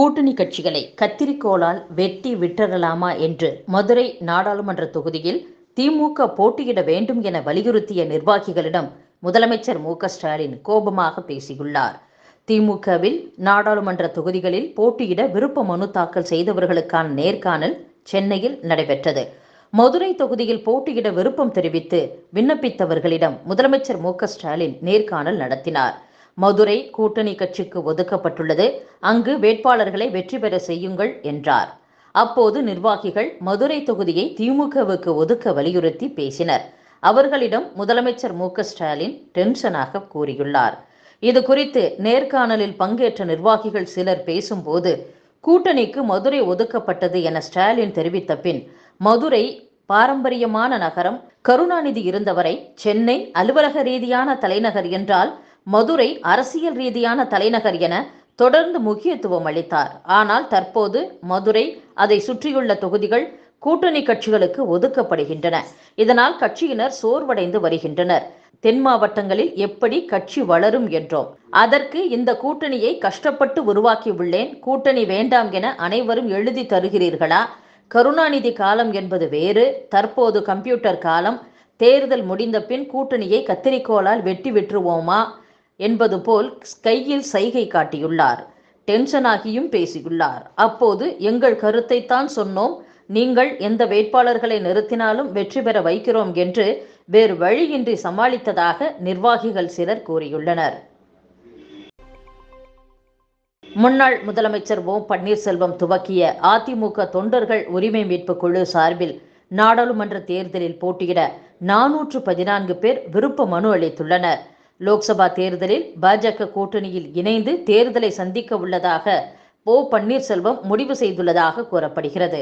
கூட்டணி கட்சிகளை கத்திரிக்கோளால் வெட்டி விட்டுறலாமா என்று மதுரை நாடாளுமன்ற தொகுதியில் திமுக போட்டியிட வேண்டும் என வலியுறுத்திய நிர்வாகிகளிடம் முதலமைச்சர் மு ஸ்டாலின் கோபமாக பேசியுள்ளார். திமுகவில் நாடாளுமன்ற தொகுதிகளில் போட்டியிட விருப்ப மனு தாக்கல் செய்தவர்களுக்கான நேர்காணல் சென்னையில் நடைபெற்றது. மதுரை தொகுதியில் போட்டியிட விருப்பம் தெரிவித்து விண்ணப்பித்தவர்களிடம் முதலமைச்சர் மு ஸ்டாலின் நேர்காணல் நடத்தினார். மதுரை கூட்டணி கட்சிக்கு ஒதுக்கப்பட்டுள்ளது. அங்கு வேட்பாளர்களை வெற்றி பெற செய்யுங்கள் என்றார். அப்போது நிர்வாகிகள் மதுரை தொகுதியை திமுகவுக்கு ஒதுக்க வலியுறுத்தி பேசினர். அவர்களிடம் முதலமைச்சர் மு ஸ்டாலின் டென்ஷனாக கூறியுள்ளார். இது குறித்து நேர்காணலில் பங்கேற்ற நிர்வாகிகள் சிலர் பேசும்போது கூட்டணிக்கு மதுரை ஒதுக்கப்பட்டது என ஸ்டாலின் தெரிவித்த பின் மதுரை பாரம்பரியமான நகரம் கருணாநிதி இருந்தவரை சென்னை அலுவலக ரீதியான தலைநகர் என்றால் மதுரை அரசியல் ரீதியான தலைநகர் என தொடர்ந்து முக்கியத்துவம் அளித்தார். ஆனால் தற்போது மதுரை அதை சுற்றியுள்ள தொகுதிகள் கூட்டணி கட்சிகளுக்கு ஒதுக்கப்படுகின்றன. இதனால் கட்சியினர் சோர்வடைந்து வருகின்றனர். தென் மாவட்டங்களில் எப்படி கட்சி வளரும் என்றோம். அதற்கு இந்த கூட்டணியை கஷ்டப்பட்டு உருவாக்கியுள்ளேன். கூட்டணி வேண்டாம் என அனைவரும் எழுதி தருகிறீர்களா? கருணாநிதி காலம் என்பது வேறு. தற்போது கம்ப்யூட்டர் காலம். தேர்தல் முடிந்த பின் கூட்டணியை கத்திரிக்கோளால் வெட்டி விட்டுருவோமா? என்பது போல் கையில் சைகை காட்டியுள்ளார். டென்ஷனாகியும் பேசியுள்ளார். அப்போது எங்கள் கருத்தைத்தான் சொன்னோம். நீங்கள் எந்த வேட்பாளர்களை நிறுத்தினாலும் வெற்றி பெற வைக்கிறோம் என்று வேறு வழியின்றி சமாளித்ததாக நிர்வாகிகள் சிலர் கூறியுள்ளனர். முன்னாள் முதலமைச்சர் ஓ. பன்னீர்செல்வம் துவக்கிய அதிமுக தொண்டர்கள் உரிமை மீட்பு குழு சார்பில் நாடாளுமன்ற தேர்தலில் போட்டியிட நானூற்று பதினான்கு பேர் விருப்ப மனு அளித்துள்ளனர். லோக்சபா தேர்தலில் பாஜக கூட்டணியில் இணைந்து தேர்தலை சந்திக்க உள்ளதாக ஓ பன்னீர்செல்வம் முடிவு செய்துள்ளதாக கூறப்படுகிறது.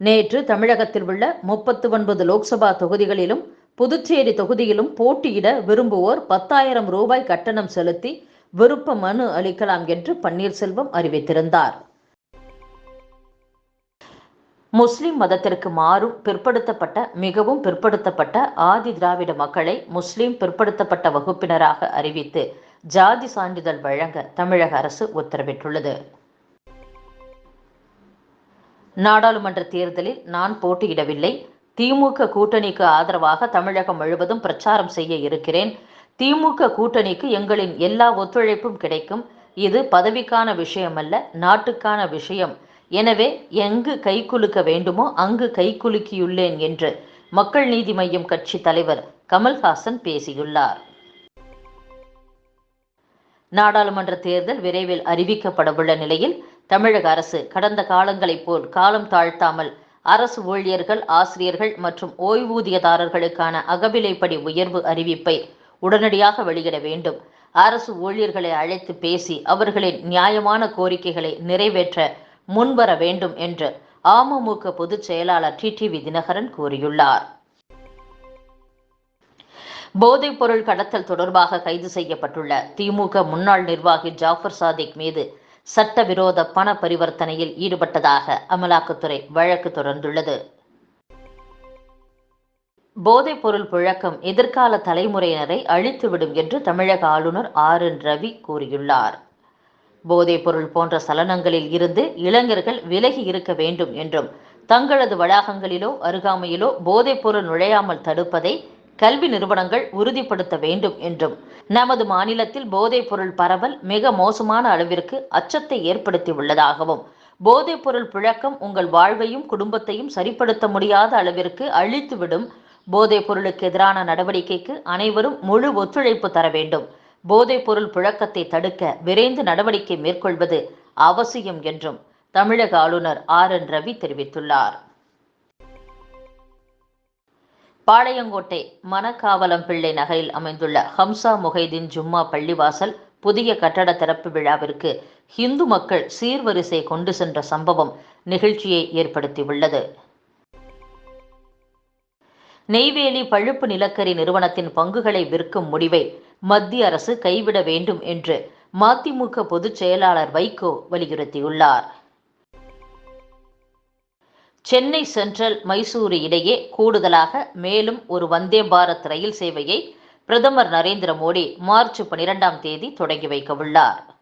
நேற்று தமிழகத்தில் உள்ள முப்பத்து ஒன்பது லோக்சபா தொகுதிகளிலும் புதுச்சேரி தொகுதியிலும் போட்டியிட விரும்புவோர் பத்தாயிரம் ரூபாய் கட்டணம் செலுத்தி விருப்ப மனு அளிக்கலாம் என்று பன்னீர்செல்வம் அறிவித்திருந்தார். முஸ்லிம் மதத்திற்கு மாறும் பிற்படுத்தப்பட்ட மிகவும் பிற்படுத்தப்பட்ட ஆதி திராவிட மக்களை முஸ்லிம் பிற்படுத்தப்பட்ட வகுப்பினராக அறிவித்து ஜாதி சான்றிதழ் வழங்க தமிழக அரசு உத்தரவிட்டுள்ளது. நாடாளுமன்ற தேர்தலில் நான் போட்டியிடவில்லை. திமுக கூட்டணிக்கு ஆதரவாக தமிழகம் முழுவதும் பிரச்சாரம் செய்ய இருக்கிறேன். திமுக கூட்டணிக்கு எங்களின் எல்லா ஒத்துழைப்பும் கிடைக்கும். இது பதவிக்கான விஷயமல்ல நாட்டுக்கான விஷயம். எனவே எங்கு கைகுலுக்க வேண்டுமோ அங்கு கைகுலுக்கியுள்ளேன் என்று மக்கள் நீதி மய்யம் கட்சி தலைவர் கமல்ஹாசன் பேசியுள்ளார். நாடாளுமன்ற தேர்தல் விரைவில் அறிவிக்கப்படவுள்ள நிலையில் தமிழக அரசு கடந்த காலங்களைப் போல் காலம் தாழ்த்தாமல் அரசு ஊழியர்கள் ஆசிரியர்கள் மற்றும் ஓய்வூதியதாரர்களுக்கான அகவிலைப்படி உயர்வு அறிவிப்பை உடனடியாக வெளியிட வேண்டும். அரசு ஊழியர்களை அழைத்து பேசி அவர்களின் நியாயமான கோரிக்கைகளை நிறைவேற்ற முன்வர வேண்டும் என்று அமமுக பொதுச் செயலாளர் டிடிவி தினகரன் கூறியுள்ளார். போதைப் பொருள் கடத்தல் தொடர்பாக கைது செய்யப்பட்டுள்ள திமுக முன்னாள் நிர்வாகி ஜாஃபர் சாதிக் மீது சட்டவிரோத பண பரிவர்த்தனையில் ஈடுபட்டதாக அமலாக்கத்துறை வழக்கு தொடர்ந்துள்ளது. போதைப் பொருள் புழக்கம் எதிர்கால தலைமுறையினரை அழித்துவிடும் என்று தமிழக ஆளுநர் ஆர். என். ரவி கூறியுள்ளார். போதைப் பொருள் போன்ற சலனங்களில் இருந்து இளைஞர்கள் விலகி இருக்க வேண்டும் என்றும் தங்களது வளாகங்களிலோ அருகாமையிலோ போதைப் பொருள் நுழையாமல் தடுப்பதை கல்வி நிறுவனங்கள் உறுதிப்படுத்த வேண்டும் என்றும் நமது மாநிலத்தில் போதைப் பொருள் பரவல் மிக மோசமான அளவிற்கு அச்சத்தை ஏற்படுத்தி உள்ளதாகவும் போதைப் பொருள் புழக்கம் உங்கள் வாழ்வையும் குடும்பத்தையும் சரிப்படுத்த முடியாத அளவிற்கு அழித்துவிடும் போதைப் பொருளுக்கு எதிரான நடவடிக்கைக்கு அனைவரும் முழு ஒத்துழைப்பு தர வேண்டும். போதைப் பொருள் புழக்கத்தை தடுக்க விரைந்து நடவடிக்கை மேற்கொள்வது அவசியம் என்றும் தமிழக ஆளுநர் ஆர் என் ரவி தெரிவித்துள்ளார். பாளையங்கோட்டை மணக்காவலம் பிள்ளை நகரில் அமைந்துள்ள ஹம்சா முகைதீன் ஜும்மா பள்ளிவாசல் புதிய கட்டட திறப்பு விழாவிற்கு இந்து மக்கள் சீர்வரிசை கொண்டு சென்ற சம்பவம் நிகழ்ச்சியை ஏற்படுத்தியுள்ளது. நெய்வேலி பழுப்பு நிலக்கரி நிறுவனத்தின் பங்குகளை விற்கும் முடிவை மத்திய அரசு கைவிட வேண்டும் என்று மதிமுக பொதுச் செயலாளர் வைகோ வலியுறுத்தியுள்ளார். சென்னை சென்ட்ரல் மைசூரு இடையே கூடுதலாக மேலும் ஒரு வந்தே பாரத் ரயில் சேவையை பிரதமர் நரேந்திர மோடி மார்ச் பனிரெண்டாம் தேதி தொடங்கி வைக்க உள்ளார்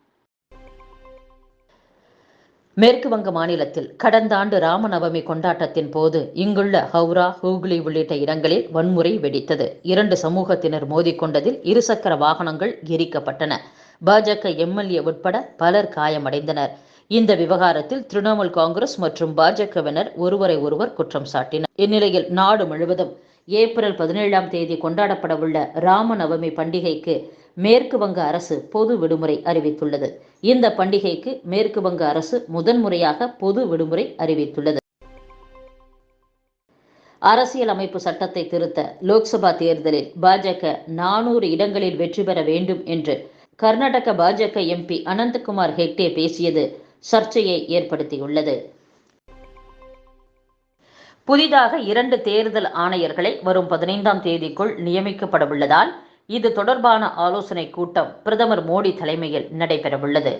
மேற்கு வங்க மாநிலத்தில் கடந்த ஆண்டு ராமநவமி கொண்டாட்டத்தின் போது இங்குள்ள ஹவுரா ஹூக்ளி உள்ளிட்ட இடங்களில் வன்முறை வெடித்தது. இரண்டு சமூகத்தினர் மோதிக்கொண்டதில் இருசக்கர வாகனங்கள் எரிக்கப்பட்டன. பாஜக எம்எல்ஏ உட்பட பலர் காயமடைந்தனர். இந்த விவகாரத்தில் திரிணாமுல் காங்கிரஸ் மற்றும் பாஜகவினர் ஒருவரை ஒருவர் குற்றம் சாட்டினர். இந்நிலையில் நாடு முழுவதும் ஏப்ரல் பதினேழாம் தேதி கொண்டாடப்படவுள்ள ராமநவமி பண்டிகைக்கு மேற்கு வங்க அரசு பொது விடுமுறை அறிவித்துள்ளது. இந்த பண்டிகைக்கு மேற்கு வங்க அரசு முதன்முறையாக பொது விடுமுறை அறிவித்துள்ளது. அரசியல் அமைப்பு சட்டத்தை திருத்த லோக்சபா தேர்தலில் பாஜக நானூறு இடங்களில் வெற்றி பெற வேண்டும் என்று கர்நாடக பாஜக எம்பி அனந்தகுமார் ஹெக்டே பேசியது சர்ச்சையை ஏற்படுத்தியுள்ளது. புதிதாக இரண்டு தேர்தல் ஆணையர்களை வரும் பதினைந்தாம் தேதிக்குள் நியமிக்கப்படவுள்ளதால் இது தொடர்பான ஆலோசனை கூட்டம் பிரதமர் மோடி தலைமையில் நடைபெறவுள்ளது.